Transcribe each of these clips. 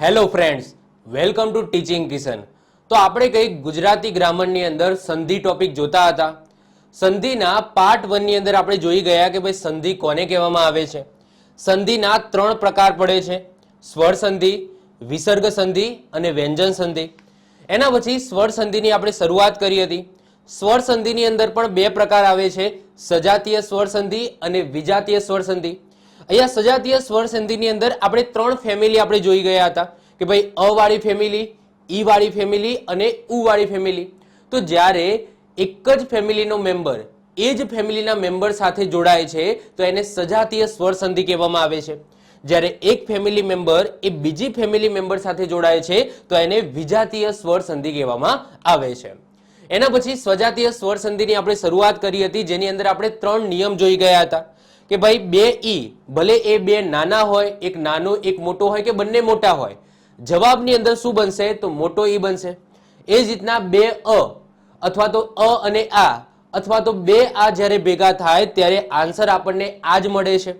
Hello friends welcome to teaching Kishan તો આપણે કંઈક ગુજરાતી ગ્રામરની અંદર સંધિ ટોપિક જોતા હતા. સંધિના પાર્ટ વનની અંદર આપણે જોઈ ગયા કે ભાઈ સંધિ કોને કહેવામાં આવે છે? સંધિના ત્રણ પ્રકાર પડે છે. સ્વર સંધિ, વિસર્ગ સંધિ અને વ્યંજન સંધિ. એના પછી સ્વર સંધિની આપણે શરૂઆત કરી હતી. સ્વર સંધિની અંદર પણ બે પ્રકાર આવે છે. સજાતીય સ્વર સંધિ અને વિજાતીય સ્વર સંધિ. અહીંયા સજાતીય સ્વર સંધિની અંદર આપણે ત્રણ ફેમિલી આપણે જોઈ ગયા હતા કે ભાઈ અવાળી ફેમિલી ઈ વાળી ફેમિલી અને ઉ વાળી ફેમિલી તો જ્યારે એક જ ફેમિલીનો મેમ્બર એ જ ફેમિલીના મેમ્બર સાથે જોડાય છે, તો એને સજાતીય સ્વર સંધિ કહેવામાં આવે છે. જ્યારે એક ફેમિલી મેમ્બર એ બીજી ફેમિલી મેમ્બર સાથે જોડાય છે, તો એને વિજાતીય સ્વર સંધિ કહેવામાં આવે છે. એના પછી સ્વજાતીય સ્વર સંધિની આપણે શરૂઆત કરી હતી, જેની અંદર આપણે ત્રણ નિયમ જોઈ ગયા હતા. કે ભાઈ બે ઈ, ભલે એ બે નાના હોય, એક નાનો, એક મોટો હોય કે બંને મોટા હોય, જવાબની અંદર શું બનશે? તો મોટો ઈ બનશે. એ જ રીતના બે અ, અથવા તો અ અને આ, અથવા તો બે આ જ્યારે ભેગા થાય ત્યારે આન્સર આપણને આ જ મળે છે.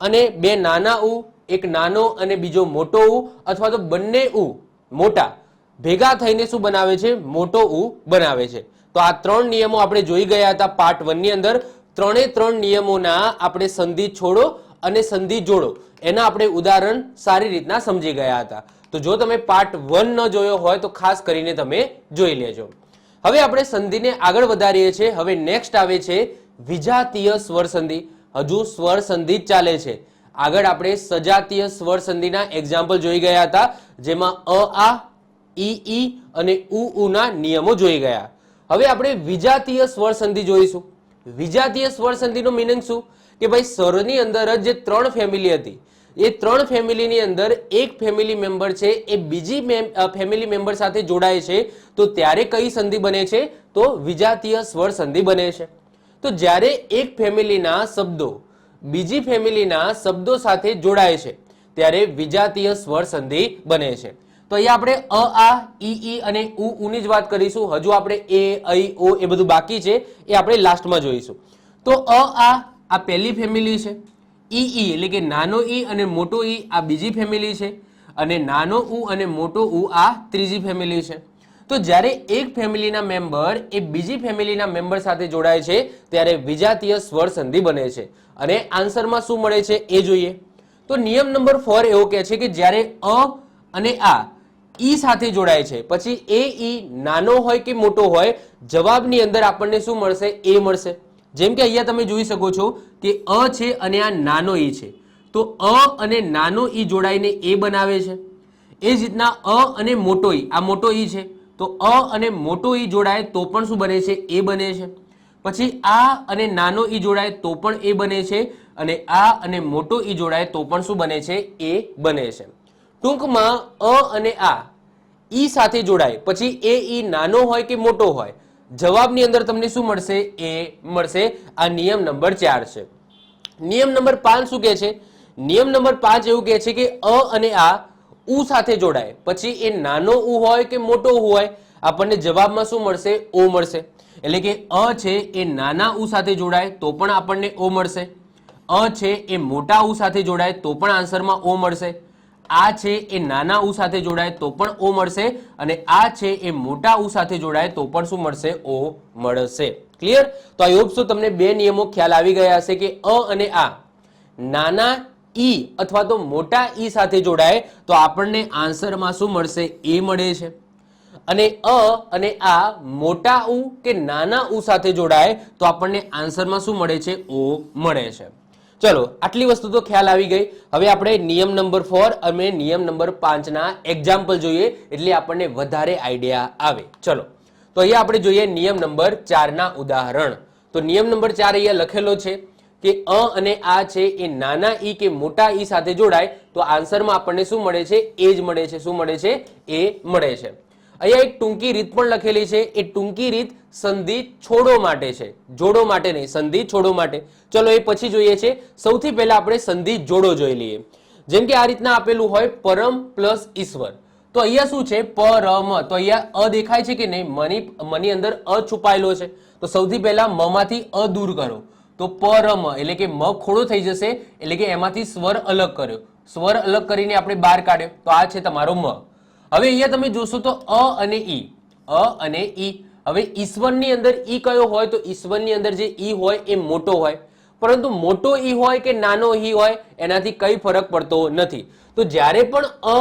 અને બે નાના ઉ, એક નાનો અને બીજો મોટો ઉ, અથવા તો બંને ઉ, મોટા, ભેગા થઈને શું બનાવે છે? મોટો ઉ બનાવે છે. તો આ ત્રણ નિયમો આપણે જોઈ ગયા હતા પાર્ટ વનની અંદર. ત્રણે ત્રણ નિયમોના આપણે સંધિ છોડો અને સંધિ જોડો. એના આપણે ઉદાહરણ સારી રીતના સમજી ગયા હતા. તો જો તમે પાર્ટ વન ન જોયો હોય તો ખાસ કરીને તમે જોઈ લેજો. હવે આપણે સંધિને આગળ વધારીએ છીએ. હવે નેક્સ્ટ આવે છે વિજાતીય સ્વર સંધિ. હજુ સ્વર સંધિ જ ચાલે છે. આગળ આપણે સજાતીય સ્વર સંધિના એક્ઝામ્પલ જોઈ ગયા હતા, જેમાં અ, આ ઈ ઈ અને ઉ, ઉના નિયમો જોઈ ગયા. હવે આપણે વિજાતીય સ્વર સંધિ જોઈશું. વિજાતીય સ્વર સંધિનો મિનિંગ શું? કે ભાઈ સ્વરની અંદર જ જે ત્રણ ફેમિલી હતી, એ ત્રણ ફેમિલીની અંદર એક ફેમિલી મેમ્બર છે, એ બીજી ફેમિલી મેમ્બર સાથે જોડાય છે, તો ત્યારે કઈ સંધિ બને છે? તો વિજાતીય સ્વર સંધિ બને છે. તો જ્યારે એક ફેમિલીના શબ્દો બીજી ફેમિલીના શબ્દો સાથે જોડાય છે, ત્યારે વિજાતીય સ્વર સંધિ બને છે. તો અહીંયા આપણે અ, આ, ઈ ઈ અને ઉ, ઉની જ વાત કરીશું. હજુ આપણે એ ઐ ઓ એ બધું બાકી છે. એ આપણે લાસ્ટમાં જોઈશું. તો અ, આ આ પહેલી ફેમિલી છે. ઈ ઈ એટલે કે નાનો ઈ અને મોટો ઈ આ બીજી ફેમિલી છે. અને નાનો ઉ અને મોટો ઉ આ ત્રીજી ફેમિલી છે. તો જ્યારે એક ફેમિલીના મેમ્બર એ બીજી ફેમિલીના મેમ્બર સાથે જોડાય છે, ત્યારે વિજાતીય સ્વર સંધિ બને છે. અને આન્સરમાં શું મળે છે એ જોઈએ. તો નિયમ નંબર ફોર એવો કહે છે કે જ્યારે અ અને આ ઈ સાથે જોડાય છે. પછી એ ઈ નાનો હોય કે મોટો હોય, જવાબની અંદર આપણને શું મળશે? એ મળશે. જેમ કે અહીંયા તમે જોઈ શકો છો કે અ છે અને આ નાનો ઈ છે. તો અ અને નાનો ઈ જોડાઈને એ બનાવે છે. એ જ રીતના અ અને મોટો ઈ, આ મોટો ઈ છે. તો અ અને મોટો ઈ જોડાય તો પણ શું બને છે? એ બને છે. પછી આ અને નાનો ઈ જોડાય તો પણ એ બને છે અને આ અને મોટો ઈ જોડાય તો પણ શું બને છે? એ બને છે. ટૂંકમાં અ અને આ, ઈ સાથે જોડાય. પછી એ ઈ નાનો હોય કે મોટો હોય, જવાબની અંદર તમને શું મળશે? એ મળશે. આ નિયમ નંબર ચાર છે. નિયમ નંબર પાંચ શું કહે છે? નિયમ નંબર પાંચ એવું કહે છે કે અ અને આ ઉ સાથે જોડાય. પછી એ નાનો ઉ હોય કે મોટો ઉ હોય, આપણને જવાબમાં શું મળશે? ઓ મળશે. એટલે કે અ છે એ નાના ઉ સાથે જોડાય, તો પણ આપણને ઓ મળશે. અ છે એ મોટા ઉ સાથે જોડાય, તો પણ આન્સરમાં ઓ મળશે. આ છે એ નાના ઉ સાથે જોડાય તો પણ ઓ મળશે અને આ છે એ મોટા ઉ સાથે જોડાય તો પણ શું મળશે? ઓ મળશે. ક્લિયર તો આઈ હોપ સો તમને બે નિયમો ખ્યાલ આવી ગયા હશે કે અ અને આ નાના ઈ અથવા તો મોટા ઈ સાથે જોડાય તો આપણને આન્સરમાં શું મળશે? એ મળે છે. અને અ અને આ મોટા ઉ કે નાના ઉ સાથે જોડાય તો આપણને આન્સરમાં શું મળે છે? ઓ મળે છે. ચલો, આટલી વસ્તુ તો ખ્યાલ આવી ગઈ. હવે આપણે નિયમ નંબર ફોર અને નિયમ નંબર પાંચના એક્ઝામ્પલ જોઈએ, એટલે આપણને વધારે આઈડિયા આવે. ચલો, તો અહીંયા આપણે જોઈએ નિયમ નંબર ચારના ઉદાહરણ. તો નિયમ નંબર ચાર અહીંયા લખેલો છે કે અ અને આ છે એ નાના ઈ કે મોટા ઈ સાથે જોડાય, તો આન્સરમાં આપણને શું મળે છે? એ જ મળે છે. શું મળે છે? એ મળે છે. અહીંયા એક ટૂંકી રીત પણ લખેલી છે. એ ટૂંકી રીત સંધિ છોડો માટે છે. જોડો માટે નહીં, સંધિ છોડો માટે. ચલો, એ પછી જોઈએ છે. સૌથી પહેલા આપણે સંધિ જોડો જોઈ લઈએ. જેમ કે આ રીતના આપેલું હોય પરમ પ્લસ ઈશ્વર. તો અહીંયા શું છે? પરમ. તો અહીંયા અ દેખાય છે કે નહીં? મની મની અંદર અ છુપાયેલો છે. તો સૌથી પહેલા મ માંથી અ દૂર કરો. તો પરમ, એટલે કે મ ખોડો થઈ જશે. એટલે કે એમાંથી સ્વર અલગ કર્યો. સ્વર અલગ કરીને આપણે બહાર કાઢ્યો. તો આ છે તમારો મ. હવે અહીંયા તમે જોશો તો અ અને ઈ. અ અને ઈ. હવે ઈશ્વરની અંદર ઈ કયો હોય તો ઈશ્વરની અંદર જે ઈ હોય એ મોટો હોય. પરંતુ મોટો ઈ હોય કે નાનો ઈ હોય એનાથી કઈ ફરક પડતો નથી. તો જ્યારે પણ અ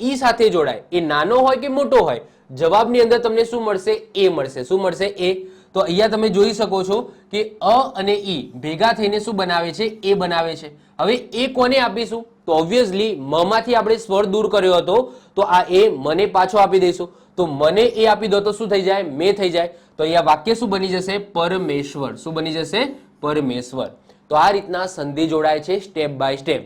ઈ સાથે જોડાય, એ નાનો હોય કે મોટો હોય, જવાબની અંદર તમને શું મળશે? એ મળશે. શું મળશે? એ. તો અહીંયા તમે જોઈ શકો છો કે અ અને ઈ ભેગા થઈને શું બનાવે છે? એ બનાવે છે. હવે એ કોને આપીશું? તો ઓબ્વિયસલી માંથી આપણે સ્વર દૂર કર્યો હતો. તો આ એ મને પાછો આપી દઈશું તો મને એ આપી દો તો શું થઈ જાય? મે થઈ જાય. તો અહીંયા વાક્ય શું બની જશે? પરમેશ્વર. શું બની જશે? પરમેશ્વર. તો આ રીતના સંધિ જોડાય છે સ્ટેપ બાય સ્ટેપ.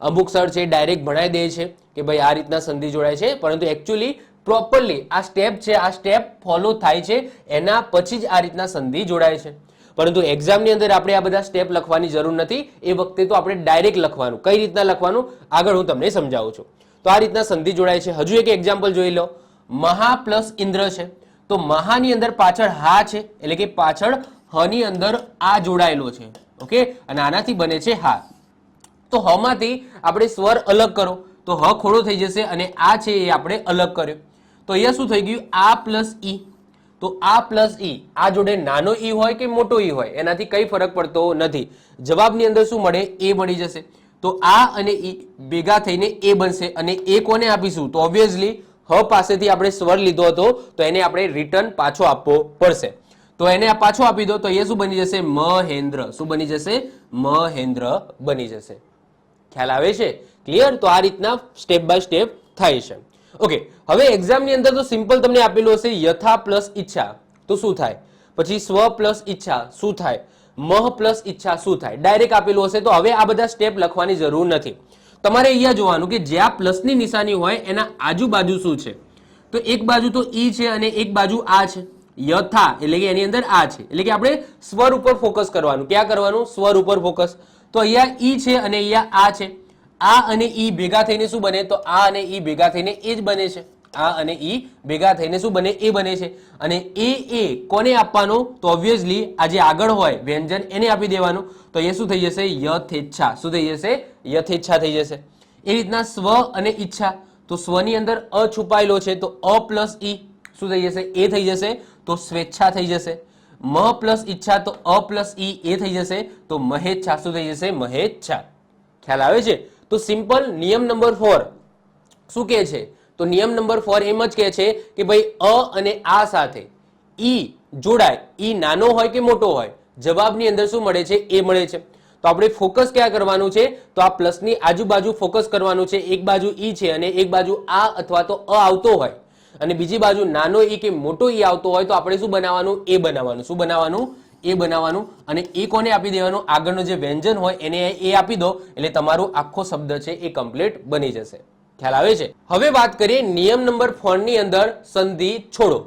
અમુક સર છે, ડાયરેક્ટ ભણાઈ દે છે કે ભાઈ આ રીતના સંધિ જોડાય છે, પરંતુ એકચ્યુઅલી પ્રોપરલી આ સ્ટેપ છે, આ સ્ટેપ ફોલો થાય છે, એના પછી જ આ રીતના સંધિ જોડાય છે. પરંતુ એક્ઝામની અંદર આપણે આ બધા સ્ટેપ લખવાની જરૂર નથી. એ વખતે તો આપણે ડાયરેક્ટ લખવાનું. કઈ રીતના લખવાનું? આગળ હું તમને સમજાવું છું. તો આ રીતના સંધિ જોડાય છે. હજુ એક એક્ઝામ્પલ જોઈ લો. મહા પ્લસ ઇન્દ્ર છે. તો મહાની અંદર પાછળ હા છે, એટલે કે પાછળ હની અંદર આ જોડાયેલો છે. ઓકે? અને આનાથી બને છે હા. તો હ માંથી આપણે સ્વર અલગ કરો. તો હ ખોડો થઈ જશે અને આ છે એ આપણે અલગ કર્યો. તો અહીંયા શું થઈ ગયું? આ પ્લસ ઈ. તો આ પ્લસ ઈ. આ જોડે નાનો ઈ હોય કે મોટો ઈ હોય? એનાથી કઈ ફરક પડતો નથી. જવાબની અંદર શું મળે? એ મળી જશે. તો આ અને ઈ ભેગા થઈને એ બનશે અને એ કોને આપીશું? તો ઓબ્વિયસલી હ પાસેથી આપણે સ્વર લીધો હતો, તો એને આપણે રિટર્ન પાછો આપવો પડશે. તો એને પાછો આપી દો, તો એ શું બની જશે? મહેન્દ્ર. શું બની જશે? મહેન્દ્ર બની જશે. ખ્યાલ આવે છે? ક્લિયર તો આ રીતના સ્ટેપ બાય સ્ટેપ થાય છે. ઓકે હવે એક્ઝામની અંદર તો સિમ્પલ તમને આપેલું હશે યથા પ્લસ ઈચ્છા. તો શું થાય? પછી સ્વ પ્લસ ઈચ્છા, શું થાય? મહ પ્લસ ઈચ્છા શું થાય? ડાયરેક્ટ આપેલું હશે તો હવે આ બધા સ્ટેપ લખવાની જરૂર નથી. તમારે અહીંયા જોવાનું કે જ્યાં પ્લસની નિશાની હોય એના આજુબાજુ શું છે? તો એક બાજુ તો ઈ છે અને એક બાજુ આ છે. યથા, એટલે કે એની અંદર આ છે. એટલે કે આપણે સ્વર ઉપર ફોકસ કરવાનું. ક્યાં કરવાનું? સ્વર ઉપર ફોકસ તો અહીંયા ઈ છે અને અહીંયા આ છે. આ અને ઈ ભેગા થઈને શું બને? તો આ અને ઈ ભેગા થઈને એ જ બને છે. આ અને ઈ ભેગા થઈને શું બને? એ બને છે. અને એ એ કોને આપવાનો? તો ઓબ્વિયસલી આ જે આગળ હોય, વ્યંજન એને આપી દેવાનું. તો એ શું થઈ જશે? યથેચ્છા. શું થઈ જશે? યથેચ્છા થઈ જશે. એ રીતના સ્વ અને ઈચ્છા. તો સ્વની અંદર અ છુપાયેલો છે, તો અ પ્લસ ઈ શું થઈ જશે? એ થઈ જશે. તો સ્વેચ્છા થઈ જશે. મ પ્લસ ઈચ્છા, તો અ પ્લસ ઈ, એ થઈ જશે. તો મહેચ્છા. શું થઈ જશે? મહેચ્છા. ખ્યાલ આવે છે? તો સિમ્પલ નિયમ નંબર ફોર. શું કહે છે? તો નિયમ નંબર ફોર એમ જ કહે છે કે ભાઈ અ અને આ સાથે ઈ જોડાય, ઈ નાનો હોય કે મોટો હોય, જવાબની અંદર શું મળે છે? એ મળે છે. તો આપણે ફોકસ ક્યાં કરવાનું છે? તો આ પ્લસની આજુબાજુ ફોકસ કરવાનું છે. એક બાજુ ઈ છે અને એક બાજુ આ અથવા તો અ આવતો હોય. અને બીજી બાજુ નાનો ઈ કે મોટો ઈ આવતો હોય તો આપણે શું બનાવવાનું? એ બનાવવાનું. શું બનાવવાનું? એ બનાવવાનું. અને એ કોને આપી દેવાનું? આગળનો જે વ્યંજન હોય એને એ આપી દો. એટલે તમારું આખો શબ્દ છે એ કમ્પ્લીટ બની જશે. ખ્યાલ આવે છે. હવે વાત કરીએ નિયમ નંબર ફોરની અંદર સંધિ છોડો.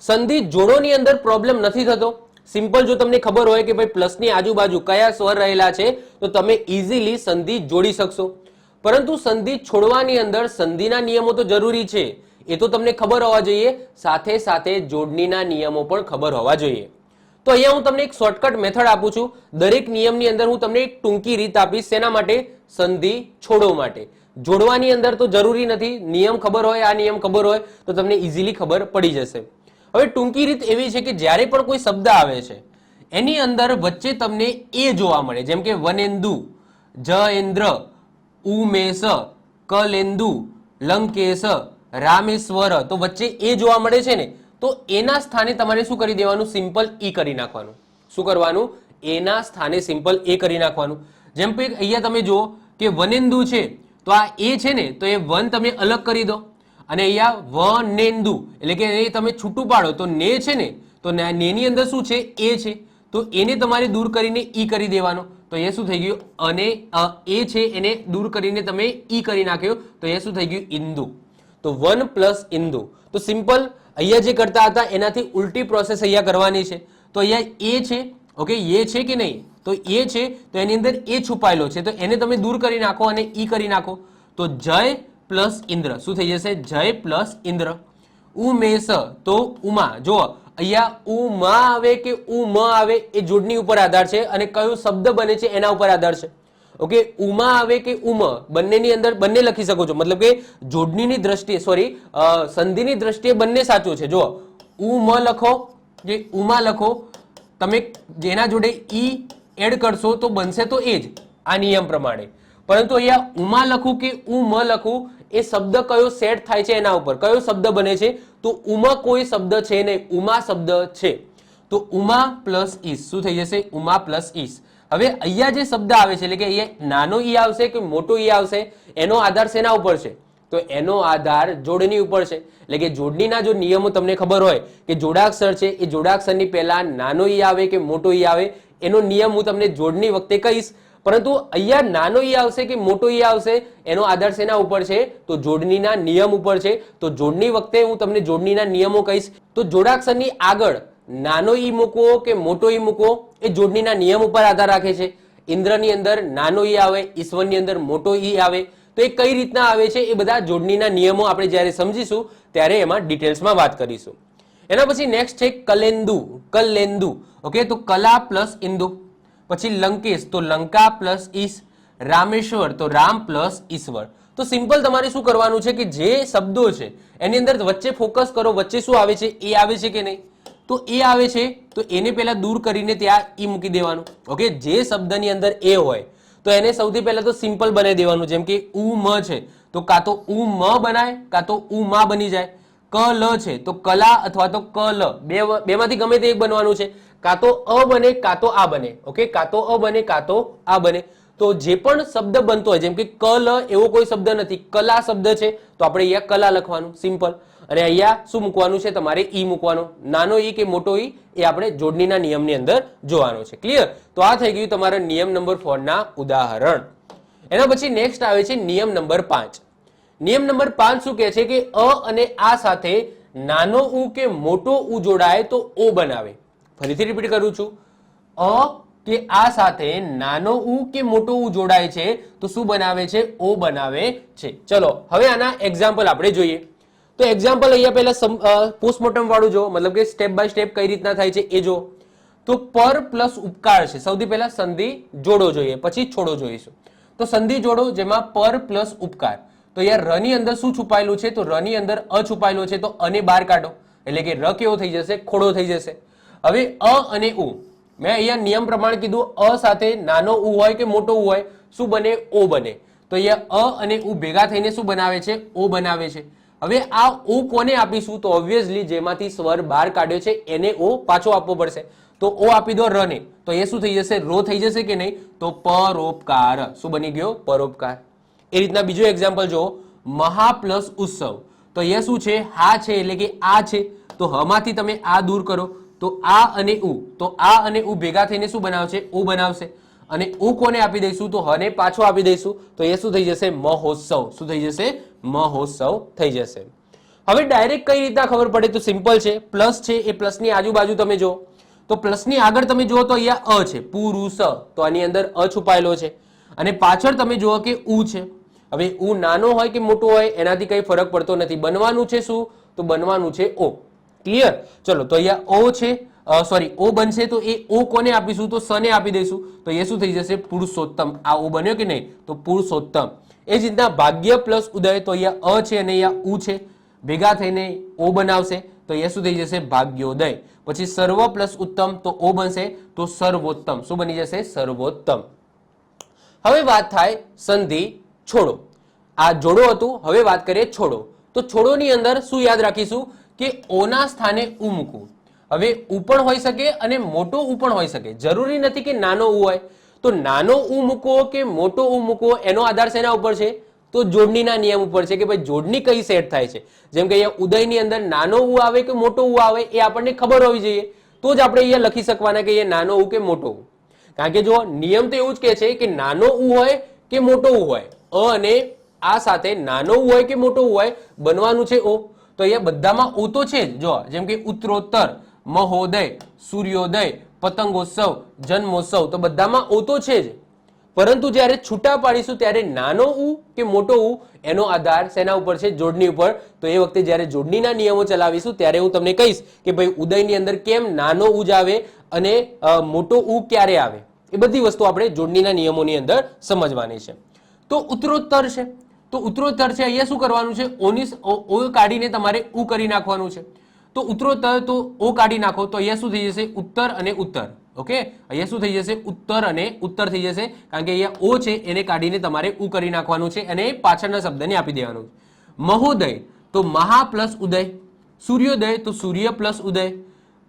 સંધિ જોડોની અંદર પ્રોબ્લેમ નથી થતો. સિમ્પલ જો તમને ખબર હોય કે ભાઈ પ્લસની આજુબાજુ કયા સ્વર રહેલા છે, તો તમે ઇઝીલી સંધિ જોડી શકશો. પરંતુ સંધિ છોડવાની અંદર સંધિના નિયમો તો જરૂરી છે. એ તો તમને ખબર હોવા જોઈએ. સાથે સાથે જોડણીના નિયમો પણ ખબર હોવા જોઈએ. તો અહીંયા હું તમને એક શોર્ટકટ મેથડ આપું છું. દરેક નિયમની અંદર હું તમને એક ટૂંકી રીત આપીશ. શેના માટે? સંધિ છોડો માટે. જોડવાની અંદર તો જરૂરી નથી. નિયમ ખબર હોય, આ નિયમ ખબર હોય, તો તમને ઇઝીલી ખબર પડી જશે. હવે ટૂંકી રીત એવી છે કે જ્યારે પણ કોઈ શબ્દ આવે છે, એની અંદર વચ્ચે તમને એ જોવા મળે. જેમ કે વનેન્દુ જયેન્દ્ર ઉમેશ કલેન્દુ લંકેશ રામેશ્વર, તો વચ્ચે એ જોવા મળે છે ને, તો એના સ્થાને તમારે શું કરી દેવાનું? સિમ્પલ ઈ કરી નાખવાનું. શું કરવાનું? એના સ્થાને સિમ્પલ એ કરી નાખવાનું. જેમ કે અહીંયા તમે જુઓ કે વનેન્દુ છે તો આ એ છે ને, તો એ વન તમે અલગ કરી દો. અને અહીંયા વ નેન્દુ એટલે કે એ તમે છૂટું પાડો. તો ને છે ને, તો નેની અંદર શું છે? એ છે. તો એને તમારે દૂર કરીને ઈ કરી દેવાનો. તો એ શું થઈ ગયું? અને એ છે એને દૂર કરીને તમે ઈ કરી નાખ્યો. તો એ શું થઈ ગયું? ઇન્દુ તો વન પ્લસ ઇન્દુ તો સિમ્પલ, અહીંયા જે કરતા હતા, એનાથી ઉલટી પ્રોસેસ અહીંયા કરવાની છે. તો અહીંયા એ છે ઓકે એ છે કે નહીં? તો એ છે, તો એની અંદર એ છુપાયેલો છે. તો એને તમે દૂર કરી નાખો અને ઈ કરી નાખો. તો જય પ્લસ ઇન્દ્ર. શું થઈ જશે? જય પ્લસ ઇન્દ્ર. ઉમેશ. તો ઉમા. જો અહીંયા ઉમા આવે કે ઉમ આવે એ જોડની ઉપર આધાર છે અને કયો શબ્દ બને છે એના ઉપર આધાર છે. ઓકે, ઉમા આવે કે ઉમ? બંનેની અંદર બંને લખી શકો છો. મતલબ કે જોડણીની દ્રષ્ટિએ સોરી સંધિની દ્રષ્ટિએ બંને સાચું છે. જો ઉમ લખો જે ઉમા લખો. તમે જેના જોડે ઈ એડ કરશો તો બનશે તો એ જ, આ નિયમ પ્રમાણે. પરંતુ અહીંયા ઉમા લખું કે ઉમ લખું, એ શબ્દ કયો સેટ થાય છે એના ઉપર? કયો શબ્દ બને છે? તો ઉમા કોઈ શબ્દ છે નહીં, ઉમા શબ્દ છે. તો ઉમા પ્લસ ઈસ શું થઈ જશે? ઉમા પ્લસ ઈસ હવે અહીંયા જે શબ્દ આવે છે, એટલે કે અહીંયા નાનો ઈ આવશે કે મોટો ઈ આવશે, એનો આધાર શેના ઉપર છે? તો એનો આધાર જોડણી ઉપર છે. એટલે કે જોડણીના જો નિયમો તમને ખબર હોય કે જોડાક્ષર છે, એ જોડાક્ષરની પહેલા નાનો ઈ આવે કે મોટો ઈ આવે, એનો નિયમ હું તમને જોડણી વખતે કહીશ. પરંતુ અહીંયા નાનો ઈ આવશે કે મોટો ઈ આવશે, એનો આધાર શેના ઉપર છે? તો જોડણીના નિયમ ઉપર છે. તો જોડણી વખતે હું તમને જોડણીના નિયમો કહીશ. તો જોડાક્ષરની આગળ નાનો ઈ મૂકવો કે મોટો ઈ મૂકવો, એ જોડણીના નિયમ ઉપર આધાર રાખે છે. ઇન્દ્રની અંદર નાનો ઈ આવે, ઈશ્વરની અંદર મોટો ઈ આવે. તો એ કઈ રીતના આવે છે એ બધા જોડણીના નિયમો આપણે જ્યારે સમજીશું, ત્યારે એમાં ડિટેલ્સમાં વાત કરીશું. એના પછી નેક્સ્ટ છે કલેન્દુ કલેન્દુ. ઓકે તો કલા પ્લસ ઇન્દુ. પછી લંકેશ, તો લંકા પ્લસ ઈશ. રામેશ્વર, તો રામ પ્લસ ઈશ્વર. તો સિમ્પલ તમારે શું કરવાનું છે કે જે શબ્દો છે, એની અંદર વચ્ચે ફોકસ કરો, વચ્ચે શું આવે છે, એ આવે છે કે નહીં? તો એ આવે છે, તો એને પહેલા દૂર કરીને ત્યાં ઈ મૂકી દેવાનું. ઓકે જે શબ્દની અંદર એ હોય તો એને સૌથી પહેલા તો સિમ્પલ બનાવી દેવાનું, જેમ કે ઉ, મ છે. તો કાં તો ઉ, મ બનાય, કાં તો ઉ, મા બની જાય. ક, લ છે. તો કલા અથવા તો ક, લ. બે બેમાંથી ગમે તે એક બનવાનું છે. કાં તો અ બને, કાં તો આ બને. ઓકે? કાં તો અ બને, કાં તો આ બને. તો જે પણ શબ્દ બનતો હોય, જેમ કે ક, લ એવો કોઈ શબ્દ નથી. કલા શબ્દ છે. તો આપણે અહીંયા કલા લખવાનું. સિમ્પલ. અને અહીંયા શું મૂકવાનું છે? તમારે ઈ મૂકવાનું. નાનો ઈ કે મોટો ઈ, એ આપણે જોડણીના નિયમની અંદર જોવાનો છે. ક્લિયર તો આ થઈ ગયું તમારા નિયમ નંબર ફોર ના ઉદાહરણ. એના પછી નેક્સ્ટ આવે છે નિયમ નંબર પાંચ. નિયમ નંબર પાંચ શું કહે છે કે અ અને આ સાથે નાનો ઉ કે મોટો ઉ જોડાય તો ઓ બનાવે. ફરીથી રિપીટ કરું છું. અ કે આ સાથે નાનો ઉ કે મોટો ઉ જોડાય છે તો શું બનાવે છે? ઓ બનાવે છે. ચલો, હવે આના એક્ઝામ્પલ આપણે જોઈએ. તો એક્ઝામ્પલ અહીંયા પહેલા પોસ્ટમોર્ટમ વાળું જો મતલબ કે સ્ટેપ બાય સ્ટેપ કઈ રીતના થાય છે એ જો તો પર પ્લસ ઉપકાર છે. સૌથી પહેલા સંધિ જોડો જોઈએ, પછી છોડો જોઈશું. તો સંધિ જોડો જેમાં પર પ્લસ ઉપકાર. તો યાર ર ની અંદર શું છુપાયેલું છે? તો ર ની અંદર અ છુપાયેલો છે. તો અને બહાર કાઢો. એટલે કે ર કેવો થઈ જશે? ખોડો થઈ જશે. હવે અ અને ઉ. મેં અહીંયા નિયમ પ્રમાણે કીધું, અ સાથે નાનો ઉ હોય કે મોટો ઉ હોય, શું બને? ઓ બને. તો અહીંયા અ અને ઉ ભેગા થઈને શું બનાવે છે? ઓ બનાવે છે. હવે આ ઓ કોને આપીશું? તો ઓબ્વિયસલી જેમાંથી સ્વર બહાર કાઢ્યો છે, એને ઓ પાછો આપવો પડશે. તો ઓ આપી દો ર ને તો એ શું થઈ જશે? રો થઈ જશે કે નહીં? તો પરોપકાર. શું બની ગયો? પરોપકાર. એ રીતના બીજો એક્ઝામ્પલ જો મહા પ્લસ ઉત્સવ. તો એ શું છે? હા છે એટલે કે આ છે. તો હમાંથી તમે આ દૂર કરો. તો આ અને ઉ. તો આ અને ઉ ભેગા થઈને શું બનાવશે? ઉ બનાવશે. અને ઉ કોને આપી દઈશું? તો હને પાછો આપી દઈશું. તો એ શું થઈ જશે? મહોત્સવ. શું થઈ જશે? મહોત્સવ થઈ જશે. હવે ડાયરેક્ટ કઈ રીતના ખબર પડે તો સિમ્પલ છે. પ્લસ છે એ પ્લસની આજુબાજુ તમે જો તો પ્લસની આગળ તમે જુઓ તો અહીંયા અ છે. પુરુષ તો આની અંદર અ છુપાયેલો છે. અને પાછળ તમે જુઓ કે ઉ છે. હવે ઉ નાનો હોય કે મોટો હોય, એનાથી કઈ ફરક પડતો નથી. બનવાનું છે શું? તો બનવાનું છે ઓ. ક્લિયર ચલો, તો અહીંયા ઓ છે. સોરી ઓ બનશે તો એ ઓ કોને આપીશું? તો સને આપી દઈશું. તો એ શું થઈ જશે? પુરુષોત્તમ. આ ઓ બન્યો કે નહીં? તો પુરુષોત્તમ. એ જ રીતના ભાગ્ય પ્લસ ઉદય તો અહીંયા અ છે અને અહીંયા ઉ છે. ભેગા થઈને ઓ બનાવશે તો અહીંયા શું થઈ જશે? ભાગ્યોદય. પછી સર્વ પ્લસ ઉત્તમ તો ઓ બનશે તો સર્વોત્તમ. શું બની જશે? સર્વોત્તમ. હવે વાત થાય સંધિ છોડો. આ જોડો હતું, હવે વાત કરીએ છોડો. તો છોડોની અંદર શું યાદ રાખીશું? કે ઓના સ્થાને ઉ મૂકવું. હવે ઉ પણ હોઈ શકે અને મોટો ઉ પણ હોઈ શકે. જરૂરી નથી કે નાનો ઉ હોય. તો નાનો ઉ મૂકવો કે મોટો ઉ મૂકવો એનો આધાર શેના ઉપર છે? તો જોડણીના નિયમ ઉપર છે કે ભાઈ જોડણી કઈ સેટ થાય છે? જેમ કે અહીંયા ઉદયની અંદર નાનો ઉ આવે કે મોટો ઉ આવે એ આપણને ખબર હોવી જોઈએ. તો જ આપણે અહીંયા લખી શકવાના કે એ નાનો ઉ કે મોટો ઉ કારણ કે જો નિયમ તો એવું જ કહે છે કે નાનો ઉ હોય કે મોટો ઉ હોય. અ અને આ સાથે નાનો ઉ હોય કે મોટો ઉ હોય બનવાનું છે ઓ. તો અહીંયા બધામાં ઉ તો છે જ. જો જેમ કે ઉત્તરોત્તર, મહોદય, સૂર્યોદય પતંગોત્સવ, જન્મોત્સવ તો બધામાં ઓ તો છે જ. પરંતુ જ્યારે છૂટા પાડીશું ત્યારે નાનો ઉ કે મોટો ઉ એનો આધાર શેના ઉપર છે? જોડણી ઉપર. તો એ વખતે જ્યારે જોડણીના નિયમો ચલાવીશું ત્યારે હું તમને કહીશ કે ભાઈ, ઉદયની અંદર કેમ નાનો ઉ આવે અને મોટો ઉ ક્યારે આવે? એ બધી વસ્તુ આપણે જોડણીના નિયમોની અંદર સમજવાની છે. તો ઉત્તરોત્તર છે. તો ઉત્તરોત્તર છે, અહીંયા શું કરવાનું છે? ઓની ઓ કાઢીને તમારે ઉ કરી નાખવાનું છે. તો ઉત્તરોત્તર તો ઓ કાઢી નાખો, તો અહીંયા શું થઈ જશે? ઉત્તર અને ઉત્તર. ઓકે? અહીંયા શું થઈ જશે? ઉત્તર અને ઉત્તર થઈ જશે. કારણ કે અહીંયા ઓ છે, એને કાઢીને તમારે ઉ કરી નાખવાનું છે અને પાછળના શબ્દને આપી દેવાનું છે. મહોદય, તો મહા પ્લસ ઉદય. સૂર્યોદય, તો સૂર્ય પ્લસ ઉદય.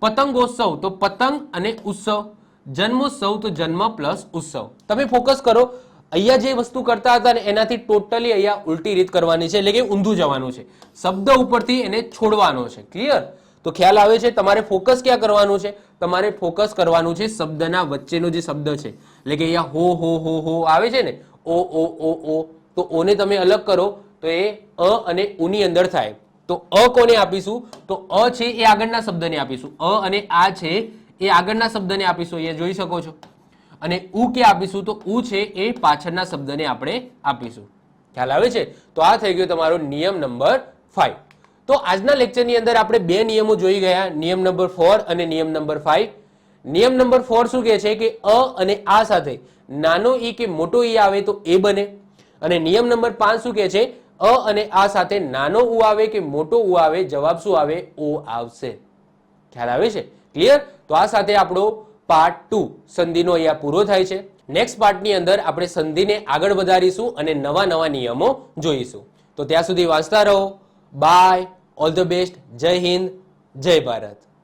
પતંગોત્સવ, તો પતંગ અને ઉત્સવ. જન્મોત્સવ, તો જન્મ પ્લસ ઉત્સવ. તમે ફોકસ કરો અહીંયા જે વસ્તુ કરતા હતા ને એનાથી ટોટલી અહીંયા ઉલટી રીત કરવાની છે, એટલે કે ઊંધું જવાનું છે. શબ્દ ઉપરથી એને છોડવાનો છે. ક્લિયર તો ખ્યાલ આવે છે, તમારે ફોકસ ક્યાં કરવાનું છે? તમારે ફોકસ કરવાનું છે શબ્દના વચ્ચેનો જે શબ્દ છે. એટલે કે અહીંયા હો હો હો હો આવે છે ને, ઓ ઓ ઓ ઓ, તો ઓને તમે અલગ કરો, તો એ અ અને ઉની અંદર થાય. તો અ કોને આપીશું? તો અ છે એ આગળના શબ્દને આપીશું. અ અને આ છે એ આગળના શબ્દને આપીશું. અહીંયા જોઈ શકો છો. અને ઉ કે આપીશું તો ઉ છે એ પાછળના શબ્દને આપણે આપીશું. ખ્યાલ આવે છે? તો આ થઈ ગયો તમારો નિયમ નંબર ફાઈવ તો આજના લેક્ચરની અંદર આપણે બે નિયમો જોઈ ગયા. નિયમ નંબર ફોર અને નિયમ નંબર ફાઈવ નિયમ નંબર ફોર શું કહે છે? કે અ અને આ સાથે નાનો ઈ કે મોટો ઈ આવે તો એ બને. અને નિયમ નંબર પાંચ શું કહે છે? અ અને આ સાથે નાનો ઉ આવે કે મોટો ઉ આવે? જવાબ શું આવે? ઓ આવશે. ખ્યાલ આવે છે? ક્લિયર તો આ સાથે આપણો પાર્ટ ટુ સંધિનો અહીંયા પૂરો થાય છે. નેક્સ્ટ પાર્ટની અંદર આપણે સંધિને આગળ વધારીશું અને નવા નવા નિયમો જોઈશું. તો ત્યાં સુધી વાંચતા રહો. બાય ઓલ ધ બેસ્ટ જય હિન્દ. જય ભારત.